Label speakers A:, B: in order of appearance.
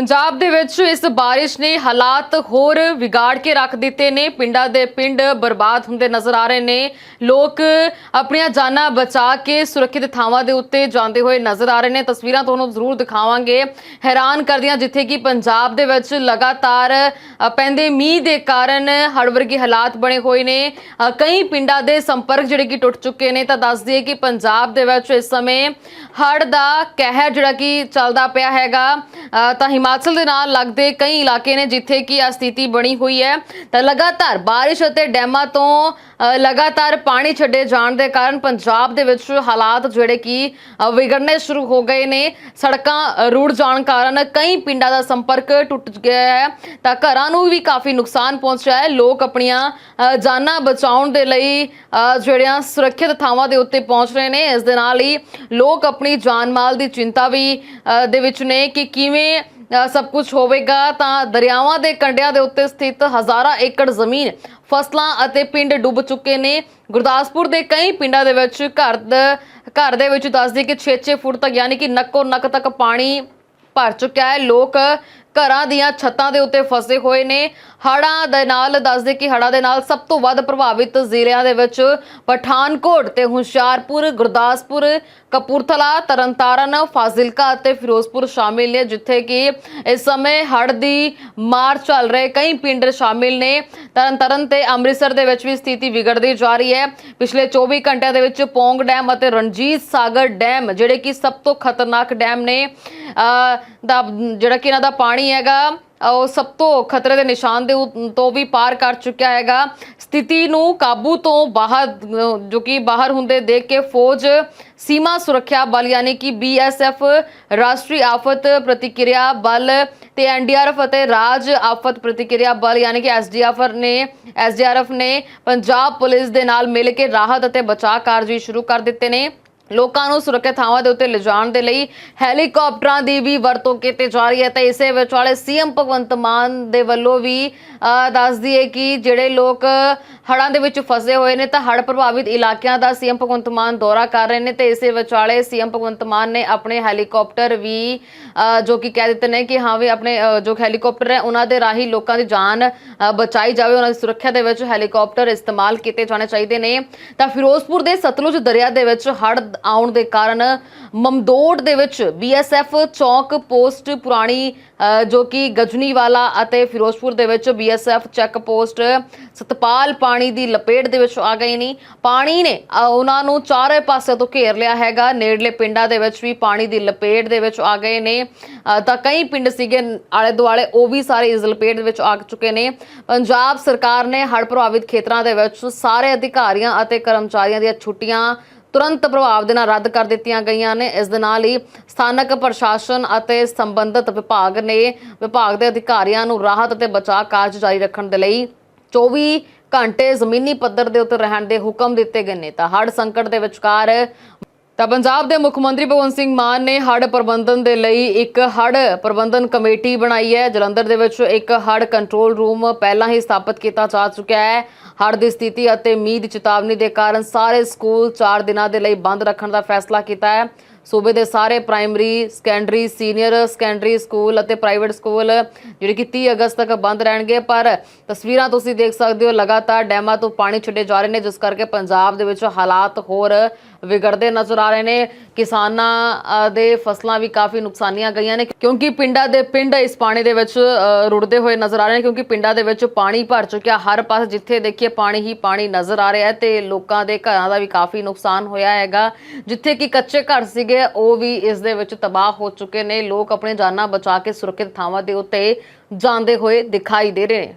A: ਪੰਜਾਬ ਦੇ ਵਿੱਚ ਇਸ ਬਾਰਿਸ਼ ਨੇ ਹਾਲਾਤ ਹੋਰ ਵਿਗਾੜ ਕੇ ਰੱਖ ਦਿੱਤੇ ਨੇ। ਪਿੰਡਾਂ ਦੇ ਪਿੰਡ ਬਰਬਾਦ ਹੁੰਦੇ ਨਜ਼ਰ ਆ ਰਹੇ ਨੇ। ਲੋਕ ਆਪਣੀਆਂ ਜਾਨਾਂ ਬਚਾ ਕੇ ਸੁਰੱਖਿਅਤ ਥਾਵਾਂ ਦੇ ਉੱਤੇ ਜਾਂਦੇ ਹੋਏ ਨਜ਼ਰ ਆ ਰਹੇ ਨੇ। ਤਸਵੀਰਾਂ ਤੁਹਾਨੂੰ ਜ਼ਰੂਰ ਦਿਖਾਵਾਂਗੇ। ਹੈਰਾਨ ਕਰਦੀਆਂ ਜਿੱਥੇ ਕਿ ਪੰਜਾਬ ਦੇ ਵਿੱਚ ਲਗਾਤਾਰ ਪੈਂਦੇ ਮੀਂਹ ਦੇ ਕਾਰਨ ਹੜ੍ਹ ਵਰਗੇ ਹਾਲਾਤ ਬਣੇ ਹੋਏ ਨੇ। ਕਈ ਪਿੰਡਾਂ ਦੇ ਸੰਪਰਕ ਜਿਹੜੇ ਕਿ ਟੁੱਟ ਚੁੱਕੇ ਨੇ ਤਾਂ ਦੱਸ ਦਈਏ ਕਿ ਪੰਜਾਬ ਦੇ ਵਿੱਚ ਇਸ ਸਮੇਂ ਹੜ੍ਹ ਦਾ ਕਹਿਰ ਜਿਹੜਾ ਕਿ ਚੱਲਦਾ ਪਿਆ ਹੈਗਾ। ਤਾਂ ਹਿਮਾ ਹਿਮਾਚਲ ਦੇ ਨਾਲ ਲੱਗਦੇ ਕਈ ਇਲਾਕੇ ਨੇ ਜਿੱਥੇ ਕਿ ਆ ਸਥਿਤੀ ਬਣੀ ਹੋਈ ਹੈ। ਤਾਂ ਲਗਾਤਾਰ ਬਾਰਿਸ਼ ਅਤੇ ਡੈਮਾਂ ਤੋਂ ਲਗਾਤਾਰ ਪਾਣੀ ਛੱਡੇ ਜਾਣ ਦੇ ਕਾਰਨ ਪੰਜਾਬ ਦੇ ਵਿੱਚ ਹਾਲਾਤ ਜਿਹੜੇ ਕਿ ਵਿਗੜਨੇ ਸ਼ੁਰੂ ਹੋ ਗਏ ਨੇ। ਸੜਕਾਂ ਰੁੜ ਜਾਣ ਕਾਰਨ ਕਈ ਪਿੰਡਾਂ ਦਾ ਸੰਪਰਕ ਟੁੱਟ ਗਿਆ ਹੈ। ਤਾਂ ਘਰਾਂ ਨੂੰ ਵੀ ਕਾਫੀ ਨੁਕਸਾਨ ਪਹੁੰਚਿਆ ਹੈ। ਲੋਕ ਆਪਣੀਆਂ ਜਾਨਾਂ ਬਚਾਉਣ ਦੇ ਲਈ ਅ, ਜਿਹੜੀਆਂ ਸੁਰੱਖਿਅਤ ਥਾਵਾਂ ਦੇ ਉੱਤੇ ਪਹੁੰਚ ਰਹੇ ਨੇ। ਇਸ ਦੇ ਨਾਲ ਹੀ ਲੋਕ ਆਪਣੀ ਜਾਨ ਮਾਲ ਦੀ ਚਿੰਤਾ ਵੀ ਦੇ ਵਿੱਚ ਨੇ ਕਿ ਕਿਵੇਂ ਸਭ ਕੁਝ ਹੋਵੇਗਾ ਤਾਂ ਦਰਿਆਵਾਂ ਦੇ ਕੰਢਿਆਂ ਦੇ ਉੱਤੇ ਸਥਿਤ ਹਜ਼ਾਰਾਂ ਏਕੜ ਜ਼ਮੀਨ, ਫਸਲਾਂ ਅਤੇ ਪਿੰਡ ਡੁੱਬ ਚੁੱਕੇ ਨੇ। ਗੁਰਦਾਸਪੁਰ ਦੇ ਕਈ ਪਿੰਡਾਂ ਦੇ ਵਿੱਚ ਘਰ ਘਰ ਦੇ ਵਿੱਚ ਦੱਸਦੀ ਕਿ 6-6 ਫੁੱਟ ਤੱਕ ਯਾਨੀ ਕਿ ਨੱਕੋ ਨੱਕ ਤੱਕ ਪਾਣੀ ਭਰ ਚੁੱਕਿਆ ਹੈ। ਲੋਕ ਘਰਾਂ ਦੀਆਂ ਛੱਤਾਂ ਦੇ ਉੱਤੇ ਫਸੇ ਹੋਏ ਨੇ। ਹੜ੍ਹਾਂ ਦੇ ਨਾਲ ਦੱਸਦੇ ਕਿ ਹੜ੍ਹਾਂ ਦੇ ਨਾਲ ਸਭ ਤੋਂ ਵੱਧ ਪ੍ਰਭਾਵਿਤ ਜ਼ਿਲ੍ਹਿਆਂ ਦੇ ਵਿੱਚ ਪਠਾਨਕੋਟ ਤੇ ਹੁਸ਼ਿਆਰਪੁਰ, ਗੁਰਦਾਸਪੁਰ, ਕਪੂਰਥਲਾ, ਤਰਨਤਾਰਨ, ਫਾਜ਼ਿਲਕਾ ਅਤੇ ਫਿਰੋਜ਼ਪੁਰ ਸ਼ਾਮਿਲ ਨੇ, ਜਿੱਥੇ ਕਿ ਇਸ ਸਮੇਂ ਹੜ੍ਹ ਦੀ ਮਾਰ ਚੱਲ ਰਹੇ ਕਈ ਪਿੰਡ ਸ਼ਾਮਿਲ ਨੇ। ਤਰਨਤਾਰਨ ਤੇ ਅੰਮ੍ਰਿਤਸਰ ਦੇ ਵਿੱਚ ਵੀ ਸਥਿਤੀ ਵਿਗੜਦੀ ਜਾ ਰਹੀ ਹੈ। ਪਿਛਲੇ 24 ਘੰਟਿਆਂ ਦੇ ਵਿੱਚ ਪੌਂਗ ਡੈਮ ਅਤੇ ਰਣਜੀਤ ਸਾਗਰ ਡੈਮ, ਜਿਹੜੇ ਕਿ ਸਭ ਤੋਂ ਖਤਰਨਾਕ ਡੈਮ ਨੇ ਦਾ ਜਿਹੜਾ ਕਿ ਇਹਨਾਂ ਦਾ ਪਾਣੀ ਹੈਗਾ, ਉਹ ਸਭ ਤੋਂ ਖਤਰੇ ਦੇ ਨਿਸ਼ਾਨ ਦੇ ਤੋਂ ਵੀ ਪਾਰ ਕਰ ਚੁੱਕਿਆ ਹੈਗਾ। ਸਥਿਤੀ ਨੂੰ ਕਾਬੂ ਤੋਂ ਬਾਹਰ, ਜੋ ਕਿ ਬਾਹਰ ਹੁੰਦੇ ਦੇਖ ਕੇ ਫੌਜ ਸੀਮਾ ਸੁਰੱਖਿਆ ਬਲ ਯਾਨੀ ਕਿ ਬੀਐਸਐਫ ਰਾਸ਼ਟਰੀ ਆਫਤ ਪ੍ਰਤੀਕਿਰਿਆ ਬਲ ਤੇ ਐਨਡੀਆਰਐਫ ਅਤੇ ਰਾਜ ਆਫਤ ਪ੍ਰਤੀਕਿਰਿਆ ਬਲ ਯਾਨੀ ਕਿ ਐਸਡੀਆਰਐਫ ਨੇ ਐਸਡੀਆਰਐਫ ਨੇ ਪੰਜਾਬ ਪੁਲਿਸ ਦੇ ਨਾਲ ਮਿਲ ਕੇ ਰਾਹਤ ਅਤੇ ਬਚਾਅ ਕਾਰਜ ਵੀ ਸ਼ੁਰੂ ਕਰ ਦਿੱਤੇ ਨੇ। ਲੋਕਾਂ ਨੂੰ ਸੁਰੱਖਿਅਤ ਥਾਵਾਂ ਦੇ ਉੱਤੇ ਲਿਜਾਣ ਦੇ ਲਈ ਹੈਲੀਕਾਪਟਰਾਂ ਦੀ ਵੀ ਵਰਤੋਂ ਕੀਤੀ ਜਾ ਰਹੀ ਹੈ। ਤੇ ਇਸੇ ਵਿਚਾਲੇ ਵਾਲੇ ਸੀਐਮ ਭਗਵੰਤ ਮਾਨ ਦੇ ਵੱਲੋਂ ਵੀ ਅਹ, ਦੱਸ ਦਈਏ ਕਿ ਜਿਹੜੇ ਲੋਕ ਹੜ੍ਹਾਂ ਦੇ ਵਿੱਚ ਫਸੇ ਹੋਏ ਨੇ ਤਾਂ ਹੜ੍ਹ ਪ੍ਰਭਾਵਿਤ ਇਲਾਕਿਆਂ ਦਾ ਸੀਐਮ ਭਗਵੰਤ ਮਾਨ ਦੌਰਾ ਕਰ ਰਹੇ ਨੇ। ਤੇ ਇਸੇ ਵਿਚਾਲੇ ਸੀਐਮ ਭਗਵੰਤ ਮਾਨ ਨੇ ਆਪਣੇ ਹੈਲੀਕਾਪਟਰ ਵੀ ਜੋ ਕਿ ਕਹਿ ਦਿੱਤੇ ਨੇ ਕਿ ਹਾਂ ਵੀ ਆਪਣੇ ਜੋ ਹੈਲੀਕਾਪਟਰ ਹੈ ਉਹਨਾਂ ਦੇ ਰਾਹੀਂ ਲੋਕਾਂ ਦੀ ਜਾਨ ਬਚਾਈ ਜਾਵੇ। ਉਹਨਾਂ ਦੀ ਸੁਰੱਖਿਆ ਦੇ ਵਿੱਚ ਹੈਲੀਕਾਪਟਰ ਇਸਤੇਮਾਲ ਕੀਤੇ ਜਾਣੇ ਚਾਹੀਦੇ ਨੇ। ਤਾਂ ਫਿਰੋਜ਼ਪੁਰ ਦੇ ਸਤਲੁਜ ਦਰਿਆ ਦੇ ਵਿੱਚ ਹੜ ਆਉਣ ਦੇ ਕਾਰਨ ਮਮਦੋੜ ਦੇ ਵਿੱਚ ਬੀਐਸਐਫ ਚੌਕ ਪੋਸਟ ਪੁਰਾਣੀ ਜੋ ਕਿ ਗਜਨੀਵਾਲਾ ਅਤੇ ਫਿਰੋਜ਼ਪੁਰ ਦੇ ਵਿੱਚ ਬੀਐਸਐਫ ਚੈੱਕ ਪੋਸਟ ਸਤਪਾਲ ਪਾਣੀ ਦੀ ਲਪੇਟ ਦੇ ਵਿੱਚ ਆ ਗਈ ਨਹੀਂ ਪਾਣੀ ਨੇ ਉਹਨਾਂ ਨੂੰ ਚਾਰੇ ਪਾਸੇ ਤੋਂ ਘੇਰ ਲਿਆ ਹੈਗਾ। ਨੇੜਲੇ ਪਿੰਡਾਂ ਦੇ ਵਿੱਚ ਵੀ ਪਾਣੀ ਦੀ ਲਪੇਟ ਦੇ ਵਿੱਚ ਆ ਗਏ ਨੇ। ਤਾਂ ਕਈ ਪਿੰਡ ਸੀਗੇ ਆਲੇ ਦੁਆਲੇ ਉਹ ਵੀ ਸਾਰੇ ਇਸ ਲਪੇਟ ਦੇ ਵਿੱਚ ਆ ਚੁੱਕੇ ਨੇ। ਪੰਜਾਬ ਸਰਕਾਰ ਨੇ ਹੜ੍ਹ ਪ੍ਰਭਾਵਿਤ ਖੇਤਰਾਂ ਦੇ ਵਿੱਚ ਸਾਰੇ ਅਧਿਕਾਰੀਆਂ ਅਤੇ ਕਰਮਚਾਰੀਆਂ ਦੀਆਂ ਛੁੱਟੀਆਂ ਤੁਰੰਤ ਪ੍ਰਭਾਵ ਦੇ ਨਾਲ ਰੱਦ ਕਰ ਦਿੱਤੀਆਂ ਗਈਆਂ ਨੇ। ਇਸ ਦੇ ਨਾਲ ਹੀ ਸਥਾਨਕ ਪ੍ਰਸ਼ਾਸਨ ਅਤੇ ਸੰਬੰਧਿਤ ਵਿਭਾਗ ਨੇ ਵਿਭਾਗ ਦੇ ਅਧਿਕਾਰੀਆਂ ਨੂੰ ਰਾਹਤ ਅਤੇ ਬਚਾਅ ਕਾਰਜ ਜਾਰੀ ਰੱਖਣ ਦੇ ਲਈ 24 ਘੰਟੇ ਜ਼ਮੀਨੀ ਪੱਧਰ ਦੇ ਉੱਤੇ ਰਹਿਣ ਦੇ ਹੁਕਮ ਦਿੱਤੇ ਗਏ ਨੇ। ਤਾਂ ਹੜ੍ਹ ਸੰਕਟ ਦੇ ਵਿਚਕਾਰ ਤਾਂ ਪੰਜਾਬ ਦੇ ਮੁੱਖ ਮੰਤਰੀ ਭਗਵੰਤ ਸਿੰਘ ਮਾਨ ਨੇ ਹੜ੍ਹ ਪ੍ਰਬੰਧਨ ਦੇ ਲਈ ਇੱਕ ਹੜ੍ਹ ਪ੍ਰਬੰਧਨ ਕਮੇਟੀ ਬਣਾਈ ਹੈ। ਜਲੰਧਰ ਦੇ ਵਿੱਚ ਇੱਕ ਹੜ੍ਹ ਕੰਟਰੋਲ ਰੂਮ ਪਹਿਲਾਂ ਹੀ ਸਥਾਪਿਤ ਕੀਤਾ ਜਾ ਚੁੱਕਿਆ ਹੈ। ਹੜ੍ਹ ਦੀ ਸਥਿਤੀ ਅਤੇ ਮੀਂਹ ਦੀ ਚੇਤਾਵਨੀ ਦੇ ਕਾਰਨ ਸਾਰੇ ਸਕੂਲ 4 ਦਿਨਾਂ ਦੇ ਲਈ ਬੰਦ ਰੱਖਣ ਦਾ ਫੈਸਲਾ ਕੀਤਾ ਹੈ। ਸੂਬੇ ਦੇ ਸਾਰੇ primary, secondary, senior secondary school ਅਤੇ ਪ੍ਰਾਈਵੇਟ ਸਕੂਲ ਜਿਹੜੇ ਕਿ 30 ਅਗਸਤ ਤੱਕ ਬੰਦ ਰਹਿਣਗੇ। ਪਰ ਤਸਵੀਰਾਂ ਤੁਸੀਂ ਦੇਖ ਸਕਦੇ ਹੋ, ਲਗਾਤਾਰ ਡੈਮਾਂ ਤੋਂ ਪਾਣੀ ਛੱਡੇ ਜਾ ਰਹੇ ਨੇ, ਜਿਸ ਕਰਕੇ ਪੰਜਾਬ ਦੇ ਵਿੱਚ ਹਾਲਾਤ ਹੋਰ ਵਿਗੜਦੇ ਨਜ਼ਰ ਆ ਰਹੇ ਨੇ। ਕਿਸਾਨਾਂ ਦੇ ਫਸਲਾਂ ਵੀ ਕਾਫੀ ਨੁਕਸਾਨੀਆਂ ਗਈਆਂ ਨੇ, ਕਿਉਂਕਿ ਪਿੰਡਾਂ ਦੇ ਪਿੰਡ ਇਸ ਪਾਣੀ ਦੇ ਵਿੱਚ ਰੁੜਦੇ ਹੋਏ ਨਜ਼ਰ ਆ ਰਹੇ ਨੇ, ਕਿਉਂਕਿ ਪਿੰਡਾਂ ਦੇ ਵਿੱਚ ਪਾਣੀ ਭਰ ਚੁੱਕਿਆ। ਹਰ ਪਾਸੇ ਜਿੱਥੇ ਦੇਖੀਏ ਪਾਣੀ ਹੀ ਪਾਣੀ ਨਜ਼ਰ ਆ ਰਿਹਾ ਹੈ ਤੇ ਲੋਕਾਂ ਦੇ ਘਰਾਂ ਦਾ ਵੀ ਕਾਫੀ ਨੁਕਸਾਨ ਹੋਇਆ ਹੈਗਾ। ਜਿੱਥੇ ਕਿ ਕੱਚੇ ਘਰ ਸੀਗੇ, ਉਹ ਵੀ ਇਸ ਦੇ ਵਿੱਚ ਤਬਾਹ ਹੋ ਚੁੱਕੇ ਨੇ। ਲੋਕ ਆਪਣੀ ਜਾਨਾਂ ਬਚਾ ਕੇ ਸੁਰੱਖਿਅਤ ਥਾਵਾਂ ਦੇ ਉੱਤੇ ਜਾਂਦੇ ਹੋਏ ਦਿਖਾਈ ਦੇ ਰਹੇ ਨੇ।